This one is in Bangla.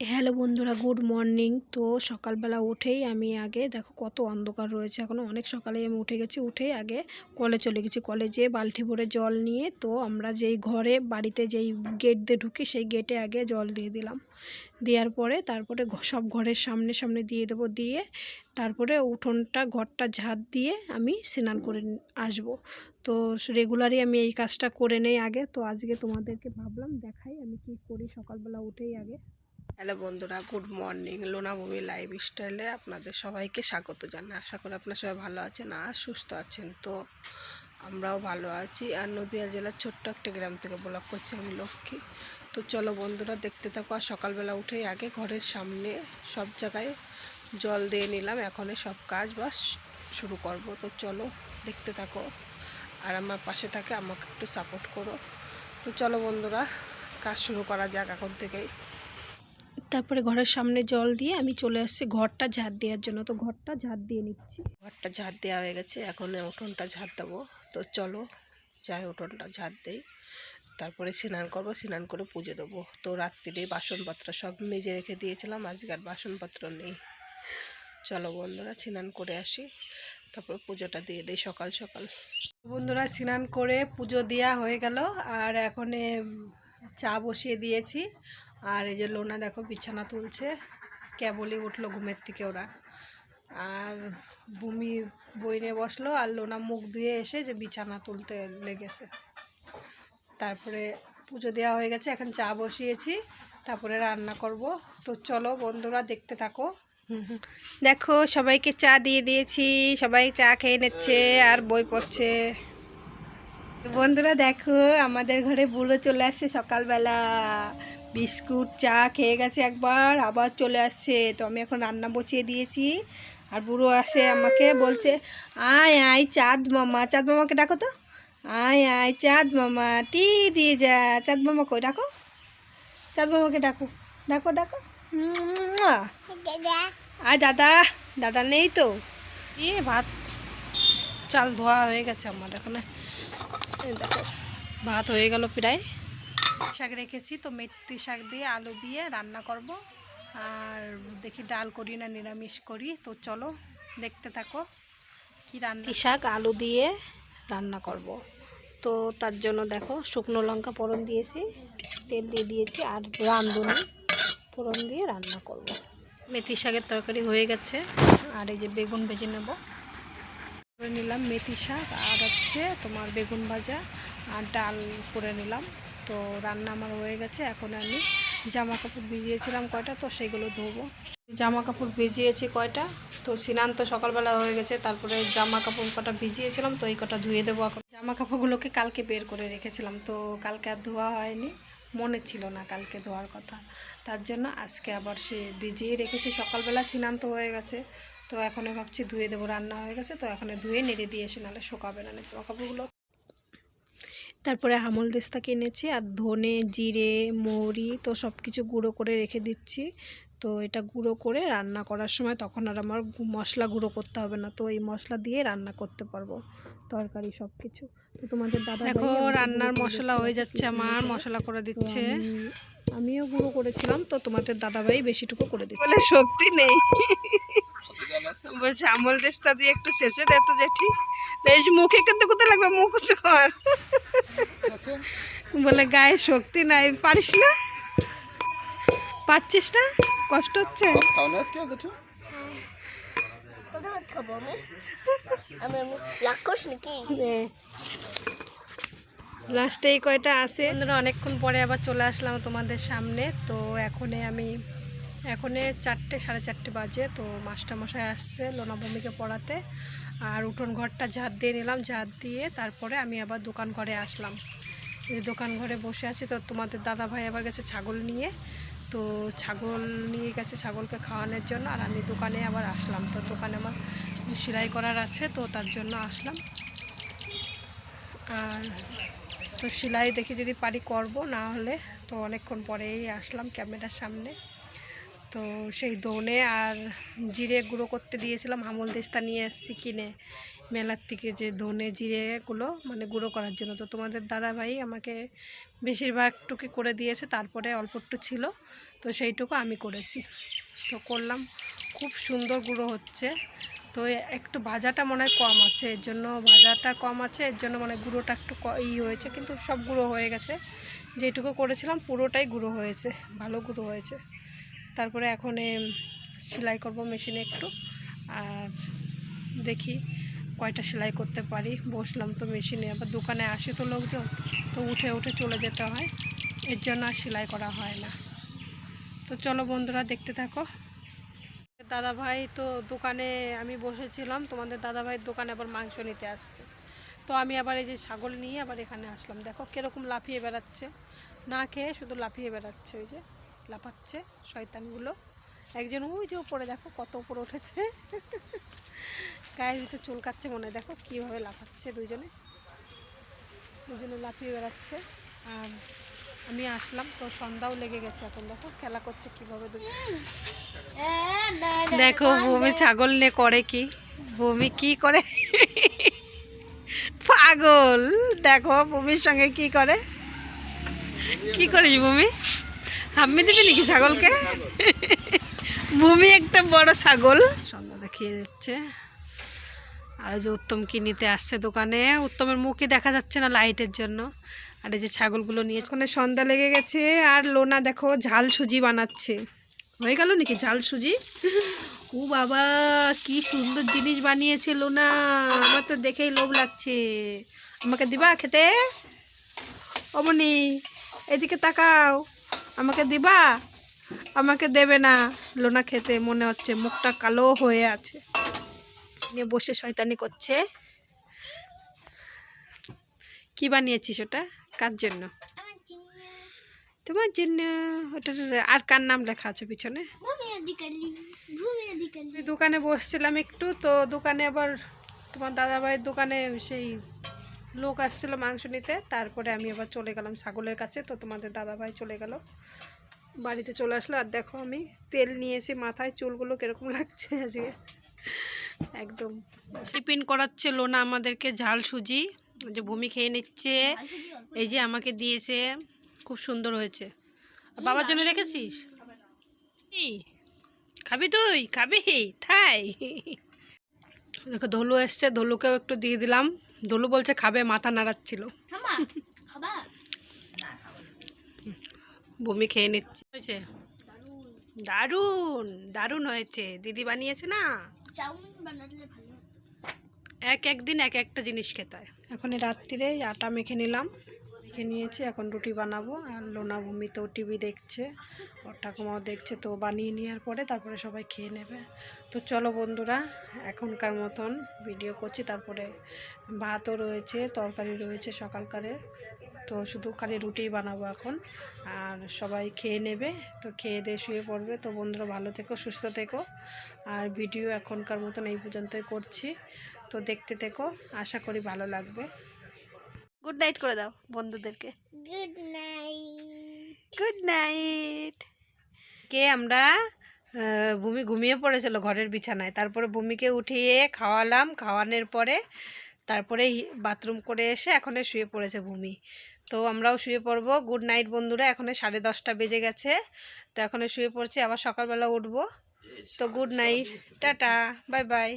হ্যালো বন্ধুরা, গুড মর্নিং। তো সকালবেলা উঠেই আমি আগে, দেখো কত অন্ধকার রয়েছে এখনও অনেক সকালেই আমি উঠে গেছি। উঠেই আগে কলে চলে গেছি। কলে যেয়ে বালতি ভরে জল নিয়ে, তো আমরা যেই ঘরে, বাড়িতে যেই গেট দিয়ে ঢুকি, সেই গেটে আগে জল দিয়ে দিলাম। দেওয়ার পরে তারপরে সব ঘরের সামনে সামনে দিয়ে দেবো। দিয়ে তারপরে উঠোনটা, ঘরটা ঝাঁট দিয়ে আমি স্নান করে আসব। তো রেগুলারই আমি এই কাজটা করে নেই আগে। তো আজকে তোমাদেরকে ভাবলাম দেখাই আমি কি করি সকালবেলা উঠেই আগে। হ্যালো বন্ধুরা, গুড মর্নিং। লোনাভূমি লাইফ স্টাইলে আপনাদের সবাইকে স্বাগত জানাই। আশা করি আপনারা সবাই ভালো আছেন আর সুস্থ আছেন। তো আমরাও ভালো আছি। আর নদীয়া জেলার ছোট্ট একটা গ্রাম থেকে ব্লগ করছি আমি লক্ষ্মী। তো চলো বন্ধুরা, দেখতে থাকো। আর সকালবেলা উঠেই আগে ঘরের সামনে সব জায়গায় জল দিয়ে নিলাম। এখন সব কাজ বাস শুরু করব। তো চলো দেখতে থাকো। আর আমার পাশে থাকে, আমাকে একটু সাপোর্ট করো। তো চলো বন্ধুরা, কাজ শুরু করা যাক এখন থেকেই। তারপরে ঘরের সামনে জল দিয়ে আমি চলে আসছি ঘরটা ঝাড় দেওয়ার জন্য। তো ঘরটা ঝাড় দিয়ে নিচ্ছি। ঘরটা ঝাড় দেওয়া হয়ে গেছে, এখন উঠোনটা ঝাড় দেবো। তো চলো, যাই উঠোনটা ঝাড় দেই। তারপরে স্নান করব, স্নান করে পুজো দেবো। তো রাত্রিরে বাসনপত্র সব মেজে রেখে দিয়েছিলাম, আজকে আর বাসনপত্র নেই। চলো বন্ধুরা, স্নান করে আসি। তারপর পুজোটা দিয়ে দিই সকাল সকাল। বন্ধুরা, স্নান করে পুজো দেওয়া হয়ে গেল, আর এখন চা বসিয়ে দিয়েছি। আর এই যে লোনা দেখো, বিছানা তুলছে। কেবলই উঠল ঘুমের থেকে ওরা। আর ভূমি বই নিয়ে বসল, আর লোনা মুখ ধুয়ে এসে যে বিছানা তুলতে লেগেছে। তারপরে পুজো দেওয়া হয়ে গেছে, এখন চা বসিয়েছি, তারপরে রান্না করব। তো চলো বন্ধুরা, দেখতে থাকো। দেখো, সবাইকে চা দিয়ে দিয়েছি, সবাই চা খেয়ে নিচ্ছে আর বই পড়ছে। বন্ধুরা দেখো, আমাদের ঘরে বুড়ো চলে আসছে সকালবেলা। বিস্কুট, চা খেয়ে গেছে একবার, আবার চলে আসছে। তো আমি এখন রান্না বসিয়ে দিয়েছি। আর বুড়ো আসে আমাকে বলছে, আয় আয়, চাঁদ মামা, চাঁদ মামাকে ডাকো তো। আয় আয়, চাঁদ মামা, টি দিয়ে যা, চাঁদ মামা কই? ডাকো। চাঁদ মামাকে ডাকো ডাকো ডাকো। আর দাদা দাদা নেই তো? এ, ভাত, চাল ধোয়া হয়ে গেছে আমার এখানে। দেখো, ভাত হয়ে গেল প্রায়। শাক রেখেছি তো মেথি শাক দিয়ে আলু দিয়ে রান্না করব। আর দেখি ডাল করি না নিরামিষ করি। তো চলো দেখতে থাকো কি রান্না শাক আলু দিয়ে রান্না করব। তো তার জন্য দেখো শুকনো লঙ্কা ফোড়ন দিয়েছি তেল দিয়ে দিয়েছি আর রাঁধুনি ফোড়ন দিয়ে রান্না করব। মেথি শাকের তরকারি হয়ে গেছে আর এই যে বেগুন ভেজে নেব। করে নিলাম মেথি শাক আর হচ্ছে তোমার বেগুন ভাজা আর ডাল করে নিলাম। তো রান্না আমার হয়ে গেছে, এখন আমি জামা কাপড় ভিজিয়েছিলাম কয়টা, তো সেগুলো ধোবো। জামা কাপড় ভিজিয়েছি কয়টা, তো স্নান তো সকালবেলা হয়ে গেছে, তারপরে জামা কাপড় কটা ভিজিয়েছিলাম, তো এই কটা ধুয়ে দেবো এখন। জামা কাপড়গুলোকে কালকে বের করে রেখেছিলাম, তো কালকে আর ধোয়া হয়নি, মনে ছিল না কালকে ধোয়ার কথা। তার জন্য আজকে আবার সে ভিজিয়ে রেখেছি, সকালবেলা স্নান তো হয়ে গেছে, তো এখন ভাবছি ধুয়ে দেবো, রান্না হয়ে গেছে, তো এখন ধুয়ে নেড়ে দিয়ে এসে নাহলে শোকাবে না জামা কাপড়গুলো তারপরে আমল দিস্তা কিনেছি আর ধনে জিরে মৌরি তো সব কিছু গুঁড়ো করে রেখে দিচ্ছি। তো এটা গুঁড়ো করে রান্না করার সময় তখন আর আমার মশলা গুঁড়ো করতে হবে না। তো এই মশলা দিয়ে রান্না করতে পারব তরকারি সব কিছু তো তোমাদের দাদা দেখো রান্নার মশলা হয়ে যাচ্ছে আমার মশলা করে দিচ্ছে। আমিও গুঁড়ো করেছিলাম তো তোমাদের দাদাভাই বেশিটুকু করে দিচ্ছে। শক্তি নেই। বলছে আমল দেশটা দিয়ে একটু শেষে দে তো জেঠি। এই যে মুখে কিন্তু কোথায় লাগবে মুখ কর বলে গায়ে শক্তি নাই পারিস না? পারছিস না? কষ্ট হচ্ছে? লাস্টে এই কয়টা আসে বন্ধুরা অনেকক্ষণ পরে আবার চলে আসলাম তোমাদের সামনে। তো এখনে আমি এখনে চারটে, সাড়ে চারটে বাজে, তো মাস্টারমশাই আসছে লোনাভূমিকে পড়াতে। আর উঠোন ঘরটা ঝাঁট দিয়ে নিলাম, ঝাঁট দিয়ে তারপরে আমি আবার দোকান ঘরে আসলাম। দোকান ঘরে বসে আছি, তো তোমাদের দাদা ভাই আবার গেছে ছাগল নিয়ে। তো ছাগল নিয়ে গেছে ছাগলকে খাওয়ানোর জন্য, আর আমি দোকানে আবার আসলাম। তো দোকানে আমার সেলাই করার আছে, তো তার জন্য আসলাম। আর তো সেলাই দেখি যদি পারি করব, না হলে তো অনেকক্ষণ পরেই আসলাম ক্যামেরার সামনে। তো সেই দোনে আর জিরে গুঁড়ো করতে দিয়েছিলাম, আমল দেস্তা নিয়ে এসেছি কিনে। মেলার থেকে যে ধনে জিরেগুলো মানে গুঁড়ো করার জন্য। তো তোমাদের দাদা ভাই আমাকে বেশিরভাগটুকু করে দিয়েছে, তারপরে অল্প একটু ছিল, তো সেইটুকু আমি করেছি। তো করলাম, খুব সুন্দর গুঁড়ো হচ্ছে। তো একটু ভাজাটা মনে হয় কম আছে, এর জন্য ভাজাটা কম আছে, এর জন্য মানে গুঁড়োটা একটু ই হয়েছে, কিন্তু সব গুঁড়ো হয়ে গেছে। যেটুকু করেছিলাম পুরোটাই গুঁড়ো হয়েছে, ভালো গুঁড়ো হয়েছে। তারপরে এখন সেলাই করব মেশিনে একটু। আর দেখি কয়টা সেলাই করতে পারি। বসলাম তো মেশিনে, আবার দোকানে আসে তো লোকজন, তো উঠে উঠে চলে যেতে হয়। এর জন্য আর সেলাই করা হয় না। তো চলো বন্ধুরা, দেখতে থাকো। দাদা ভাই তো দোকানে, আমি বসেছিলাম, তোমাদের দাদা ভাইয়ের দোকানে আবার মাংস নিতে আসছে। তো আমি আবার এই যে ছাগল নিয়ে আবার এখানে আসলাম। দেখো, কীরকম লাফিয়ে বেড়াচ্ছে। না খেয়ে শুধু লাফিয়ে বেড়াচ্ছে ওই যে। লাফাচ্ছে শয়তানগুলো। একজন, ওই যে উপরে দেখো কত উপরে উঠেছে। গায়ের ভিতরে চুলকাচ্ছে মনে দেখো কীভাবে লাফাচ্ছে দুজনে। দুজনে লাফিয়ে বেড়াচ্ছে। আর আমি আসলাম, তো সন্ধ্যাও লেগে গেছে এখন। দেখো খেলা করছে কীভাবে দেখো ভূমি ছাগল নিয়ে করে কি? ভূমি কি করে? পাগল। দেখো ভূমির সঙ্গে কি করে? কি করিস ভূমি? হাম্মি দিবি নাকি ছাগলকে? ভূমি একটা বড় ছাগল। সন্ধ্যা দেখিয়ে যাচ্ছে আর যে উত্তম কি নিতে আসছে দোকানে? উত্তমের মুখই দেখা যাচ্ছে না লাইটের জন্য। আর এই যে ছাগলগুলো নিয়ে ওখানে সন্ধ্যা লেগে গেছে। আর লোনা দেখো, ঝাল সুজি বানাচ্ছে। হয়ে গেল নাকি ঝাল সুজি? ও বাবা, কি সুন্দর জিনিস বানিয়েছে লোনা। আমার তো দেখেই লোভ লাগছে। আমাকে দিবা খেতে? অমনি, এদিকে তাকাও। আমাকে দিবা? আমাকে দেবে না। লোনা খেতে মনে হচ্ছে মুখটা কালো হয়ে আছে। নিয়ে বসে শয়তানি করছে। কি বানিয়েছিস ওটা? কার জন্য? তোমার জন্য। ওটা আর কার নাম লেখা আছে পিছনে? দোকানে বসছিলাম একটু তো দোকানে আবার তোমার দাদা ভাইয়ের দোকানে সেই লোক আসছিল মাংস নিতে, তারপরে আমি আবার চলে গেলাম ছাগলের কাছে। তো তোমাদের দাদা ভাই চলে গেল। বাড়িতে চলে আসলো। আর দেখো আমি তেল নিয়েছি মাথায়, চুলগুলো কীরকম লাগছে আজকে। একদম। টিফিন করাচ্ছে লোনা আমাদেরকে ঝাল সুজি। যে ভূমি খেয়ে নিচ্ছে। এই যে আমাকে দিয়েছে। খুব সুন্দর হয়েছে। বাবার জন্য রেখেছিস? খাবি তুই? খাবি? তাই দেখো ধলু এসছে, ধলুকেও একটু দিয়ে দিলাম। ধলু বলছে খাবে মাথা নাড়াচ্ছিল। বমি খেয়ে নিচ্ছে। হয়েছে? দারুণ দারুণ হয়েছে। দিদি বানিয়েছে না? এক একদিন এক একটা জিনিস খেতে হয়। এখন রাত্রিরে আটা মেখে নিলাম। মেখে নিয়েছি, এখন রুটি বানাবো। আর লোনা ভূমি তো টিভি দেখছে, ওর ঠাকুমাও দেখছে, তো বানিয়ে নেওয়ার পরে তারপরে সবাই খেয়ে নেবে। তো চলো বন্ধুরা, এখনকার মতন ভিডিও করছি। তারপরে ভাতও রয়েছে, তরকারি রয়েছে সকালকারের। তো শুধু খালি রুটিই বানাবো এখন, আর সবাই খেয়ে নেবে। তো খেয়ে দিয়ে শুয়ে পড়বে। তো বন্ধুরা, ভালো থেকো, সুস্থ থেকো। আর ভিডিও এখনকার মতন এই পর্যন্তই করছি। তো দেখতে থেকো, আশা করি ভালো লাগবে। গুড নাইট করে দাও বন্ধুদেরকে। গুড নাইট গুড নাইট কে আমরা ভূমি ঘুমিয়ে পড়েছিল ঘরের বিছানায়। তারপরে ভূমিকে উঠিয়ে খাওয়ালাম। খাওয়ানোর পরে তারপরে বাথরুম করে এসে এখন শুয়ে পড়েছে ভূমি। তো আমরাও শুয়ে পড়ব। গুড নাইট বন্ধুরা এখন সাড়ে দশটা বেজে গেছে। তো এখন শুয়ে পড়ছি আবার সকালবেলা উঠবো। তো good night tata bye bye